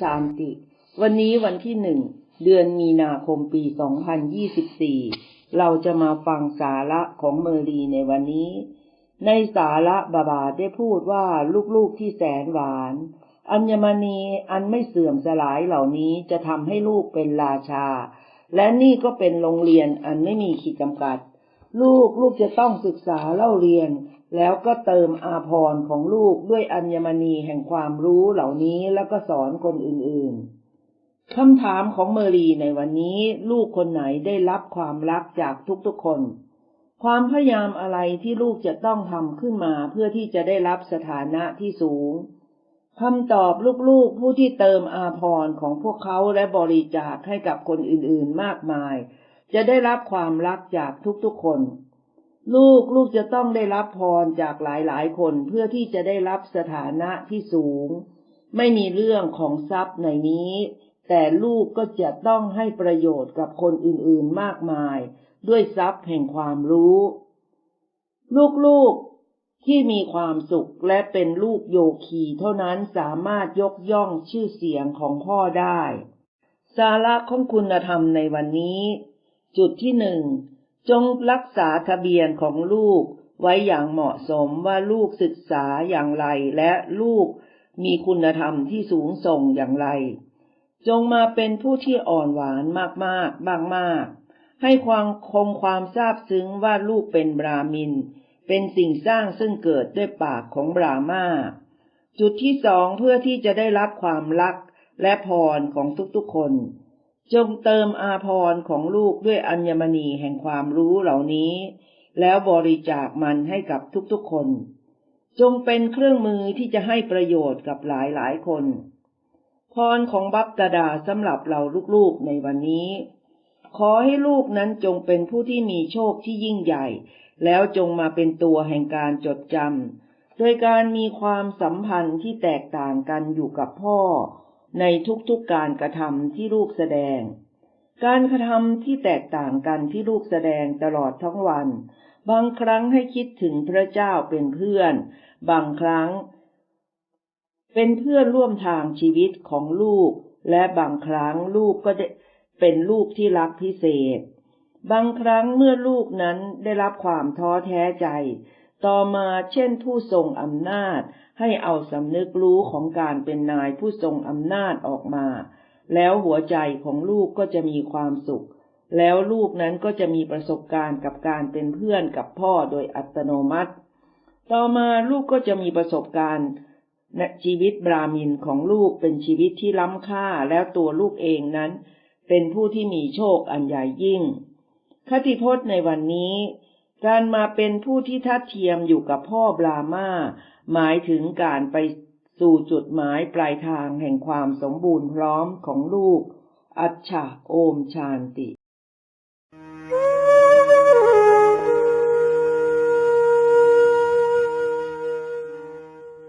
ชานติ วันนี้วันที่หนึ่ง เดือนมีนาคมปี 2024 เราจะมาฟังสาระของเมอรีในวันนี้ ในสาระบาบาได้พูดว่าลูกๆที่แสนหวาน อัญมณีอันไม่เสื่อมสลายเหล่านี้จะทำให้ลูกเป็นราชา และนี่ก็เป็นโรงเรียนอันไม่มีขีดจำกัด ลูกลูกจะต้องศึกษาเล่าเรียน แล้วก็เติมอาภรณ์ของลูกด้วยอัญมณีแห่งความรู้เหล่านี้แล้วก็สอนคนอื่นๆคำถามของเมอรีในวันนี้ลูกคนไหนได้รับความรักจากทุกๆคน ความพยายามอะไรที่ลูกจะต้องทำขึ้นมาเพื่อที่จะได้รับสถานะที่สูงคำตอบลูกๆผู้ที่เติมอาภรณ์ของพวกเขาและบริจาคให้กับคนอื่นๆมากมาย จะได้รับความรักจากทุกๆคน ลูกลูกจะต้องได้รับพรจากหลายๆคนเพื่อที่จะได้รับสถานะที่สูง ไม่มีเรื่องของทรัพย์ในนี้ แต่ลูกก็จะต้องให้ประโยชน์กับคนอื่นๆมากมาย ด้วยทรัพย์แห่งความรู้ ลูกๆที่มีความสุขและเป็นลูกโยคีเท่านั้นสามารถยกย่องชื่อเสียงของพ่อได้ สาระของคุณธรรมในวันนี้ จุดที่หนึ่ง จงรักษาทะเบียนของลูกไว้อย่างเหมาะสมว่าลูกศึกษาอย่างไรและลูกมีคุณธรรมที่สูงส่งอย่างไร จงมาเป็นผู้ที่อ่อนหวานมากๆมาก ให้ความคงความซาบซึ้งว่าลูกเป็นบรามิน เป็นสิ่งสร้างซึ่งเกิดด้วยปากของบรามาจุดที่สองเพื่อที่จะได้รับความรักและพรของทุกๆคน จงเติมอาภรณ์ของลูกด้วยอัญมณีแห่งความรู้เหล่านี้ แล้วบริจาคมันให้กับทุกๆคน จงเป็นเครื่องมือที่จะให้ประโยชน์กับหลายๆคน พรของบัพตดาสำหรับเราลูกๆในวันนี้ ขอให้ลูกนั้นจงเป็นผู้ที่มีโชคที่ยิ่งใหญ่ แล้วจงมาเป็นตัวแห่งการจดจำโดยการมีความสัมพันธ์ที่แตกต่างกันอยู่กับพ่อ ในทุกๆการกระทำที่ลูกแสดง การกระทำที่แตกต่างกันที่ลูกแสดงตลอดทั้งวัน บางครั้งให้คิดถึงพระเจ้าเป็นเพื่อน บางครั้ง เป็นเพื่อนร่วมทางชีวิตของลูก และบางครั้งลูกก็ได้เป็นลูกที่รักพิเศษ บางครั้งเมื่อลูกนั้นได้รับความท้อแท้ใจ ต่อมาเช่นผู้ทรงอำนาจ ให้เอาสำนึกรู้ของการเป็นนายผู้ทรงอำนาจออกมา แล้วหัวใจของลูกก็จะมีความสุข แล้วลูกนั้นก็จะมีประสบการณ์กับการเป็นเพื่อนกับพ่อโดยอัตโนมัติ ต่อมาลูกก็จะมีประสบการณ์ในชีวิตบรามินของลูกเป็นชีวิตที่ล้ำค่าแล้วตัวลูกเองนั้น เป็นผู้ที่มีโชคอันใหญ่ยิ่ง คติพจน์ในวันนี้ การมาเป็นผู้ที่ทัดเทียมอยู่กับพ่อบรามาหมายถึงการไปสู่จุดหมายปลายทางแห่งความสมบูรณ์พร้อมของลูก อัจฉาโอมชานติ